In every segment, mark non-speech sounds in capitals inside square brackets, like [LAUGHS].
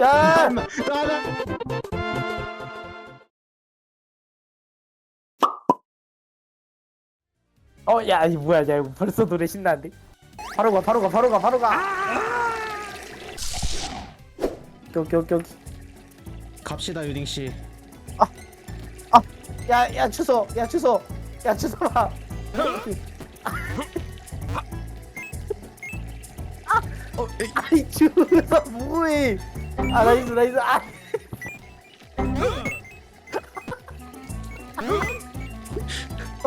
야! 어, 야, 이 뭐야, 야, 이거 벌써 노래 신나는데? 바로 가, 바로 가, 바로 가, 바로 가. 오케이, 오케이, 오케이. 갑시다 유딩 씨. 야, 야, 취소, 야, 취소, 야, 취소라. [LAUGHS] 어, 에이, 아이, 주서 뭐해? 아, 나이스, 나이스. 아,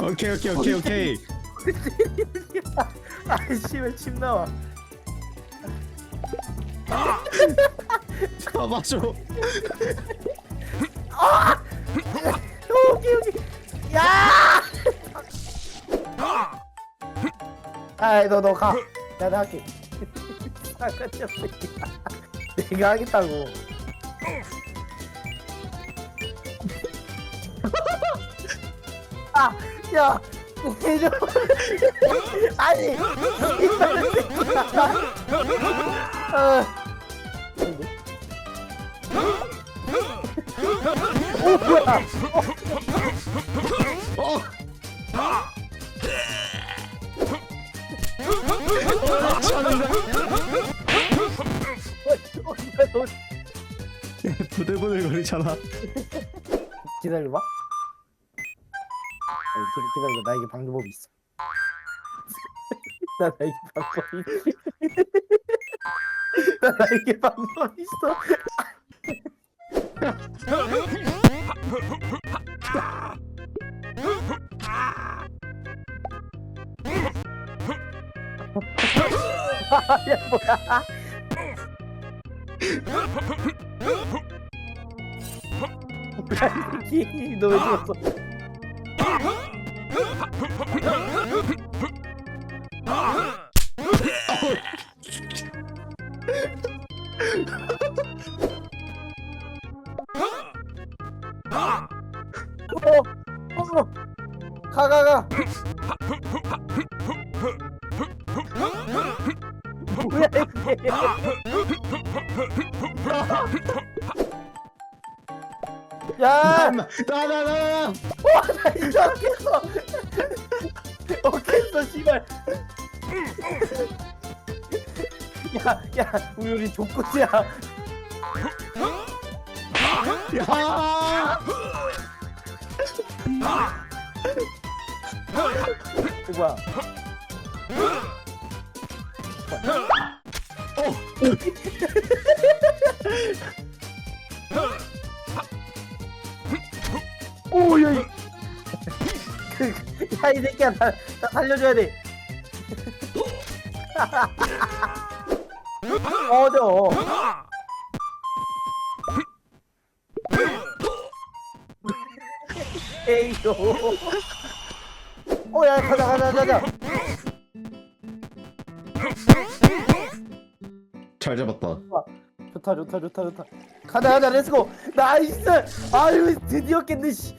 오케이 오케이 오케이 오케이. 아이씨, 왜 침 나와? 가봐줘. 오케이, 오케이. 야! 아이, 너, 너 가. 야, 나 할게. [LAUGHS] 싸가지 없어. [LAUGHS] 내가 하겠다고. 아, 야, 해줘. [LAUGHS] 아니, 이빨 새끼야. 어. 오, 뭐야? 어. [LAUGHS] 부들부들 거리잖아. 기다려봐. 아니, 기- 기다려. 나에게 방법이 있어. [LAUGHS] 나 나에게 방법이 있어. [LAUGHS] 나 나에게 방법이 있어. 아, 야, 뭐야? 뭐야, 이 새끼. 너왜 죽었어? 어, 어, 가, 가, 가. 뭐야, 이게. 야! 나나나나. 와, 나 이거 어깼어! 어깼어, 씨발! 야, 야, 우리 우리 족구지야. 야. 그 뭐야? [LAUGHS] 오, 야, 이. 그, 야, 이 새끼야, 나, 나 살려줘야 돼. [LAUGHS] 어져. [LAUGHS] 에이요. 어, 야, 가자, 가자, 가자. 잘 잡았다. 좋다, 좋다, 좋다, 좋다. 가자, 가자, 렛츠고. 나이스. 아유, 드디어 깼네, 씨.